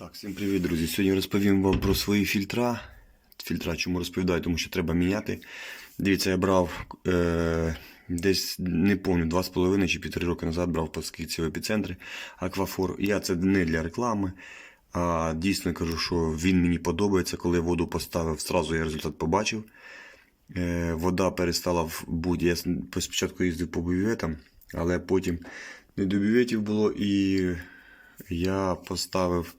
Так, всім привіт, друзі. Сьогодні розповім вам про свої фільтра. Фільтра чому розповідаю, тому що треба міняти. Дивіться, я брав е, десь не пам'ятаю, 2,5 чи 1,5 роки назад брав по скидці в епіцентрі Аквафор. Я це не для реклами. А дійсно кажу, що він мені подобається. Коли воду поставив, зразу я результат побачив. Е, вода перестала бути. Я спочатку їздив по бюветам, але потім не до бюветів було і я поставив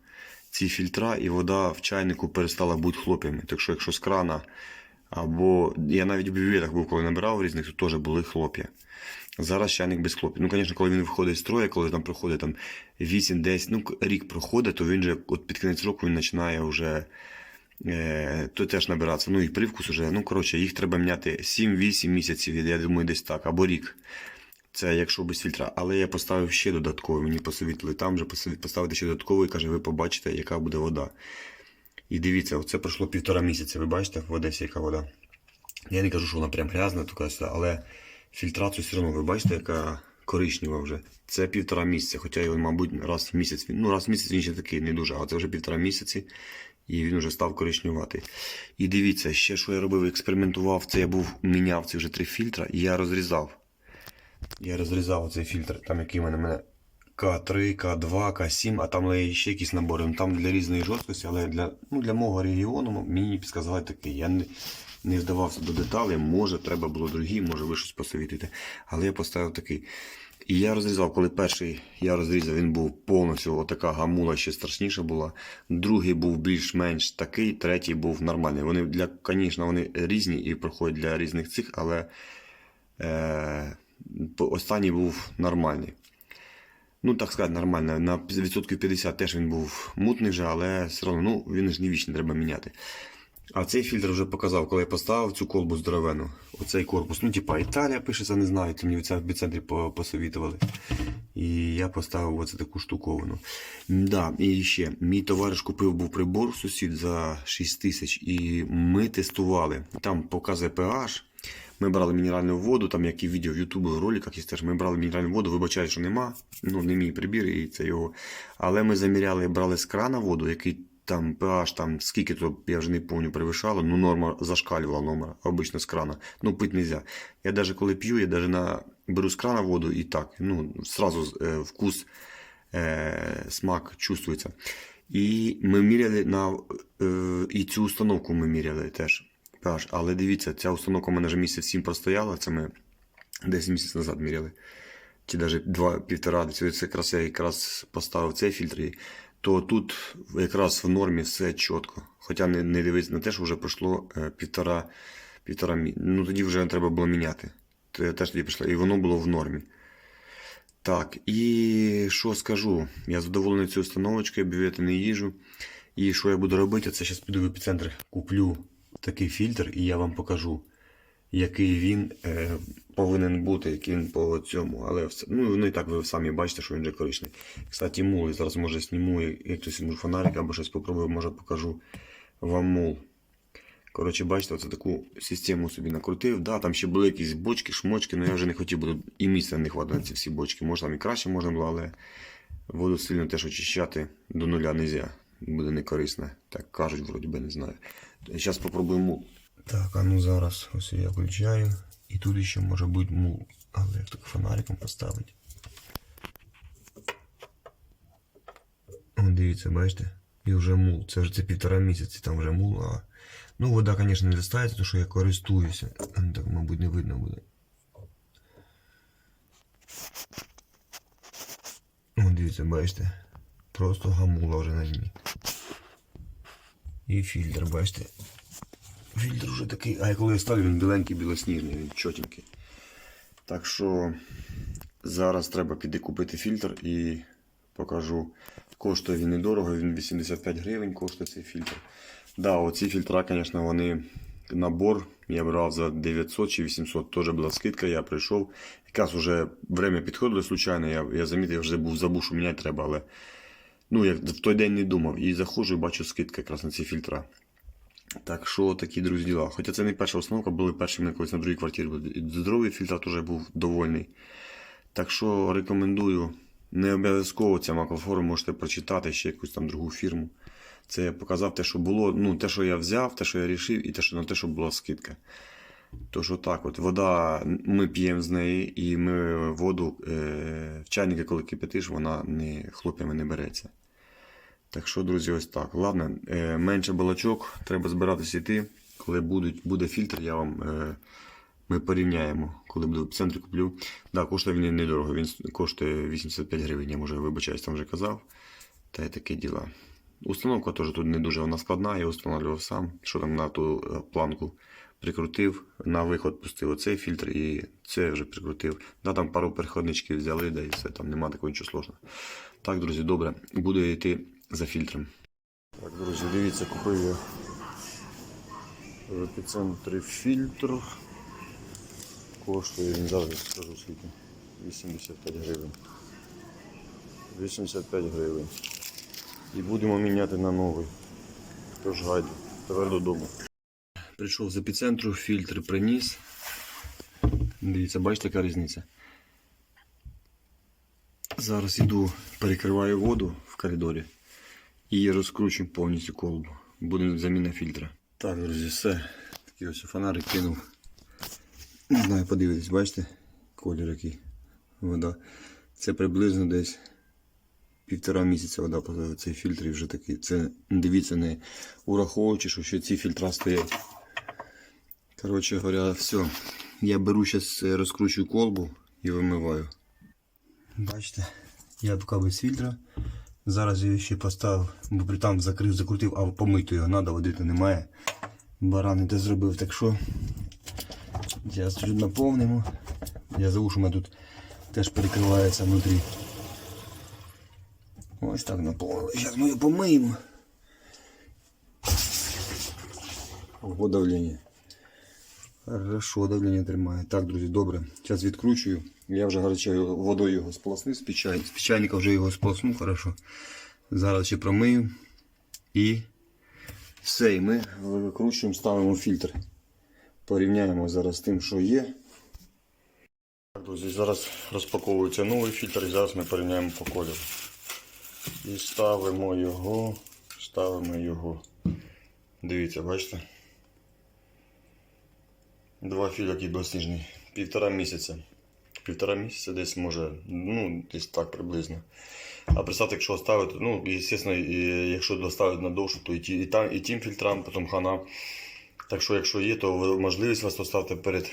ці фільтра, і вода в чайнику перестала бути хлоп'ями. Так що, якщо з крана, або я навіть в бюветах був, коли набирав різних, то теж були хлоп'я. Зараз чайник без хлоп'я. Ну, звісно, коли він виходить з строя, коли там проходить там 8-10, ну, рік проходить, то він же от під кінець року він починає вже е, то теж набиратися. Ну і привкус уже. Ну, коротше, їх треба міняти 7-8 місяців, я думаю, десь так, або рік. Це якщо без фільтра. Але я поставив ще додатковий. Мені посовітили там же поставити ще додатковий, каже, ви побачите, яка буде вода. І дивіться, оце пройшло півтора місяця. Ви бачите, в Одесі яка вода. Я не кажу, що вона прям грязна, але фільтрацію все одно ви бачите, яка коричнева вже. Це півтора місяця, хоча його, мабуть, раз в місяць. Ну, раз в місяць він ще такий не дуже, а це вже півтора місяці, і він вже став коричневатий. І дивіться, ще що я робив, експериментував, це я був міняв ці вже три фільтра, і я розрізав. Я розрізав цей фільтр, там який в мене, мене К3, К2, К7, а там є ще якісь набори. Ну, Там для різної жорсткості, але для, ну, для мого регіону мені підказали такий. Я не, не вдавався до деталей, може треба було другі, може ви щось посовітуєте. Але я поставив такий. І я розрізав, коли перший я розрізав, він був повністю отака гамула ще страшніша була. Другий був більш-менш такий, третій був нормальний. Вони для, звісно, вони різні і проходять для різних цих, але е, останній був нормальний. Ну, так сказати, нормально. На відсотків 50 теж він був мутний вже, але все одно ну, він ж не вічний, треба міняти. А цей фільтр вже показав, коли я поставив цю колбу здоровену. Оцей корпус. Ну, типа Італія пишеться, не знаю, це мені це в біцентрі посовітували. І я поставив оце таку штуковину. Да, і ще, мій товариш купив був прибор сусід за 6 тисяч, і ми тестували. Там показує pH. Ми брали мінеральну воду, там як і відео в Ютубі, в роликах є теж. Ми брали мінеральну воду, вибачаю, що нема. Ну, не мій прибір, і це його. Але ми заміряли, брали з крана воду, який там pH, там скільки то, я вже не пам'ятаю, перевищало, ну норма зашкалювала норма, обично з крана. Ну, пити не можна. Я навіть коли п'ю, я навіть на, беру з крана воду і так, ну, сразу е, вкус, е, смак чувствується. І ми міряли на е, і цю установку ми міряли теж. pH. Але дивіться, ця установка у мене вже місяць 7 простояла, це ми десь місяць назад міряли. Чи навіть два півтора, це це якраз я якраз поставив цей фільтр, то тут якраз в нормі все чітко. Хоча не, не дивиться на те, що вже пройшло е, півтора, півтора мі... Ну тоді вже треба було міняти. То я теж тоді пішла, і воно було в нормі. Так, і що скажу? Я задоволений цією установочкою, бювети не їжу. І що я буду робити? Це зараз піду в епіцентр, куплю такий фільтр, і я вам покажу, який він е, повинен бути, який він по цьому. Але все, ну, ну і так ви самі бачите, що він вже коричний. Кстати, мул, я зараз може зніму, як хтось може фонарик або щось попробую, може покажу вам мул. Коротше, бачите, оце таку систему собі накрутив. Да, там ще були якісь бочки, шмочки, але я вже не хотів, бо і місця не хватає на ці всі бочки. Може там і краще можна було, але воду сильно теж очищати до нуля не можна. Буде не корисно. Так кажуть, вроді би, не знаю. Зараз спробуємо мул. Так, а ну зараз ось я включаю. І тут ще може бути мул. Але як так фонариком поставити. О, дивіться, бачите? І вже мул. Це вже це півтора місяці, там вже мул. А... Ну, вода, звісно, не достається, тому що я користуюся. Так, мабуть, не видно буде. О, дивіться, бачите. Просто гамула вже на дні. І фільтр, бачите. Фільтр вже такий, а я коли я ставлю, він біленький, білосніжний, він чотенький. Так що зараз треба піти купити фільтр і покажу. Коштує він недорого, він 85 гривень коштує цей фільтр. Да, оці фільтра, звісно, вони набор. Я брав за 900 чи 800, теж була скидка, я прийшов. Якраз вже время підходило случайно, я, я замітив, я вже був забув, що міняти треба, але ну, я в той день не думав. І заходжу і бачу скидка якраз на ці фільтра. Так що такі друзі діла. Хоча це не перша установка, були перші мене колись на другій квартирі. Здоровий фільтр теж був довольний. Так що рекомендую Не обов'язково ця макрофору можете прочитати ще якусь там другу фірму. Це я показав те, що було, ну, те, що я взяв, те, що я рішив, і те, що на те, що була скидка. Тож отак, от вода, ми п'ємо з неї, і ми воду е, в чайники, коли кипятиш, вона не хлоп'ями не береться. Так що, друзі, ось так. Головне, е, менше балачок, треба збиратися йти. Коли будуть, буде фільтр, я вам. Е, ми порівняємо, коли буду в центрі куплю. Да, коштує він недорого, він коштує 85 гривень, я може вибачаюсь, там вже казав. Та й такі діла. Установка теж тут не дуже вона складна, я встановлював сам, що там на ту е, планку прикрутив, на виход пустив оцей фільтр і це вже прикрутив. Да, там пару переходничків взяли, да і все, там нема такого нічого сложного. Так, друзі, добре, буду йти за фільтром. Так, друзі, дивіться, купив я в епіцентрі фільтр. Коштує він зараз скажу скільки. 85 гривень. 85 гривень. І будемо міняти на новий. Тож гайду. Тепер додому. Прийшов з епіцентру, фільтр приніс. Дивіться, бачите, яка різниця. Зараз іду, перекриваю воду в коридорі і розкручую повністю колбу. Буде заміна фільтра. Так, друзі, все. Такий ось фонарик кинув. Не знаю, подивитись, бачите, колір який вода. Це приблизно десь півтора місяця вода по цей фільтр і вже такий. Це дивіться, не ураховуючи, що ще ці фільтра стоять. Коротше говоря, все. Я беру зараз розкручую колбу і вимиваю. Бачите, я поки без фільтра. Зараз я ще поставив, бо там закрив, закрутив, а помити його треба, води то немає. Барани те зробив, так що Зараз чуть наповнимо. Я забув, що у мене тут теж перекривається внутрі. Ось так наповнили. Зараз ми його помиємо. Ого, давлення. Хорошо, давлення тримає. Так, друзі, добре. Зараз відкручую. Я вже гарячою водою його сполоснив з печайника. З печайника вже його сполоснув, хорошо. Зараз ще промию. І все, і ми викручуємо, ставимо фільтр. Порівняємо зараз з тим, що є. Так, друзі, зараз розпаковується новий фільтр і зараз ми порівняємо по кольору. І ставимо його, ставимо його. Дивіться, бачите? Два фільтри білосніжний. Півтора місяця. Півтора місяця десь може, ну, десь так приблизно. А представте, якщо ставити, ну, звісно, якщо доставити на довшу, то і, ті, і, там, і тим фільтрам, потім хана. Так що, якщо є, то можливість вас поставити перед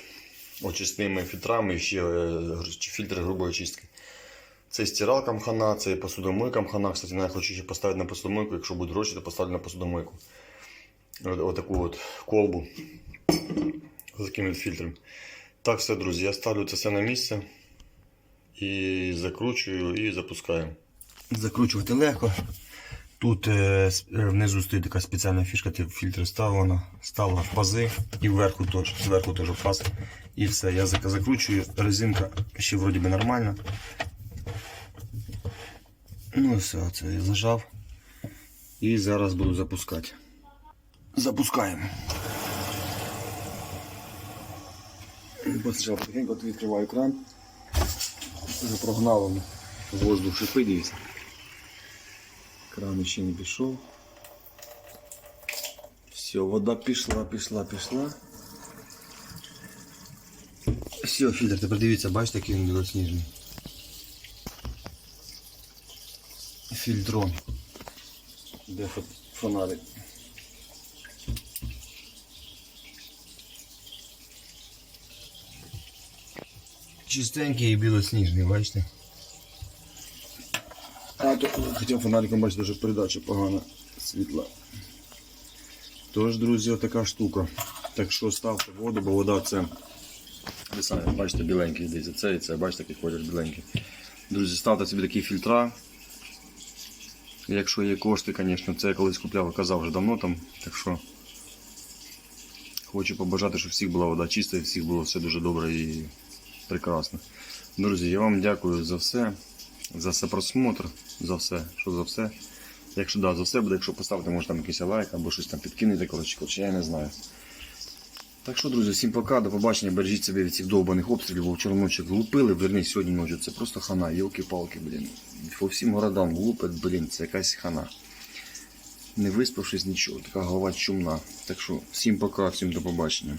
очисними фільтрами і ще е, фільтри грубої очистки. Це стиралкам хана, це і посудомойкам хана. Кстати, я хочу ще поставити на посудомойку, якщо буде гроші, то поставлю на посудомойку. От, отаку от колбу з таким фільтром. Так, все, друзі, я ставлю це все на місце і закручую і запускаю. Закручувати легко. Тут е, е, внизу стоїть така спеціальна фішка, ти фільтр ставлена, ставила в пази і вверху теж, зверху теж паз. І все, я закручую, резинка ще вроді би нормальна. Ну і все, це я зажав. І зараз буду запускати. Запускаємо. Спочатку тихенько відкриваю кран. Вже прогнало воздух шипить, дивіться. Кран ще не пішов. Все, вода пішла, пішла, пішла. Все, фільтр, тепер дивіться, бачите, який він білосніжний. Фільтрон. Де фо- фонарик? Чистенький і білосніжний, бачите? А, то, хоча фонариком, бачите, вже передача погана світла. Тож, друзі, така штука. Так що ставте воду, бо вода це. Ви самі бачите біленький, дивіться, це і це, бачите, який колір біленький. Друзі, ставте собі такі фільтра. Якщо є кошти, звісно, це я колись купляв, казав вже давно там. Так що хочу побажати, щоб всіх була вода чиста і всіх було все дуже добре і прекрасно. Друзі, я вам дякую за все, за все просмотр, за все, що за все. Якщо да, за все буде, якщо поставити, може там якийсь лайк або щось там підкинете, коротше, коротше, я не знаю. Так що, друзі, всім пока, до побачення, бережіть себе від цих довбаних обстрілів, бо вчора ночі влупили, верні сьогодні ночі. Це просто хана, йолки-палки, блін. По всім городам влупять, блін, це якась хана. Не виспавшись нічого, така голова чумна. Так що всім пока, всім до побачення.